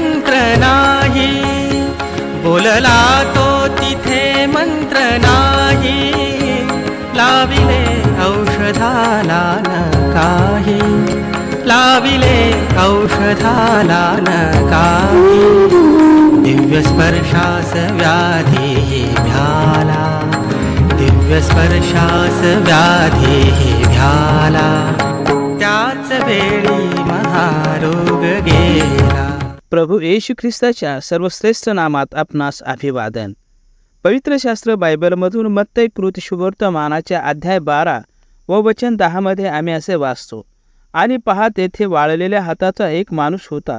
मंत्र नाही. बोलला तो तिथे मंत्र नाही. लाविले औषधाला न काही. लाविले औषधाला न काही. दिव्य स्पर्शास व्याधी भ्याला दिव्य स्पर्शास भ्याला त्याच वेळी प्रभू येशू ख्रिस्ताच्या सर्वश्रेष्ठ नामात आपणास अभिवादन. पवित्र शास्त्र बायबलमधून मत्तय कृत शुभवर्तमानाच्या अध्याय बारा व वचन दहामध्ये आम्ही असे वाचतो आणि पहा तेथे वाळलेल्या हाताचा एक माणूस होता.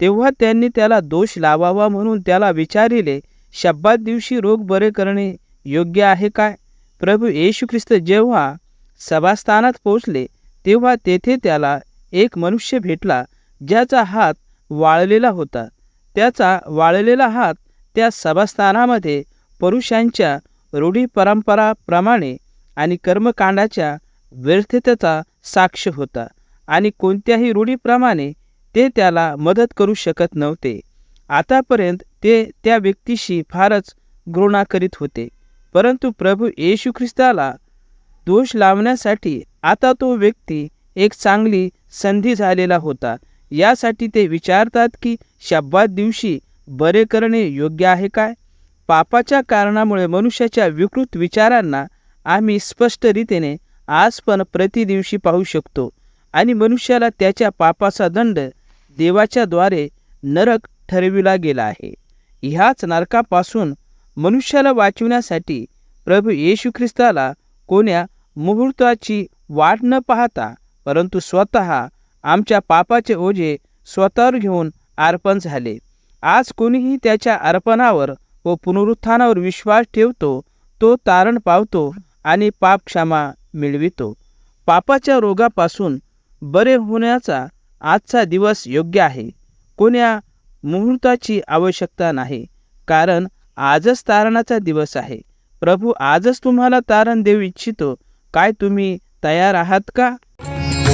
तेव्हा त्यांनी त्याला दोष लावावा म्हणून त्याला विचारिले शब्दात दिवशी रोग बरे करणे योग्य आहे काय? प्रभू येशू ख्रिस्त जेव्हा सभास्थानात पोचले तेव्हा तेथे त्याला एक मनुष्य भेटला ज्याचा हात वाळलेला होता. त्याचा वाळलेला हात त्या सभास्थानामध्ये पुरुषांच्या रूढी परंपराप्रमाणे आणि कर्मकांडाच्या व्यर्थतेचा साक्ष होता आणि कोणत्याही रूढीप्रमाणे ते त्याला मदत करू शकत नव्हते. आतापर्यंत ते त्या व्यक्तीशी फारच घृणा करीत होते. परंतु प्रभू येशू ख्रिस्ताला दोष लावण्यासाठी आता तो व्यक्ती एक चांगली संधी झालेला होता. यासाठी ते विचारतात की शब्दात दिवशी बरे करणे योग्य आहे काय? पापाच्या कारणामुळे मनुष्याच्या विकृत विचारांना आम्ही स्पष्ट रीतीने आज पण प्रतिदिवशी पाहू शकतो आणि मनुष्याला त्याच्या पापाचा दंड देवाच्या द्वारे नरक ठरविला गेला आहे. ह्याच नरकापासून मनुष्याला वाचविण्यासाठी प्रभू येशू ख्रिस्ताला कोण्या मुहूर्ताची वाट न पाहता परंतु स्वतः आमच्या पापाचे ओझे स्वतःवर घेऊन अर्पण झाले. आज कोणीही त्याच्या अर्पणावर व पुनरुत्थानावर विश्वास ठेवतो तो तारण पावतो आणि पाप क्षमा मिळवितो. पापाच्या रोगापासून बरे होण्याचा आजचा दिवस योग्य आहे. कोण्या मुहूर्ताची आवश्यकता नाही कारण आजच तारणाचा दिवस आहे. प्रभू आजच तुम्हाला तारण देऊ इच्छितो. काय तुम्ही तयार आहात का?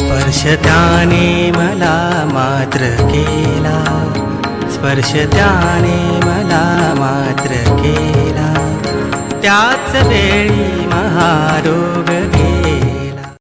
स्पर्श त्याने मला मात्र केला. स्पर्श त्याने मला मात्र केला. त्याच वेळी महारोग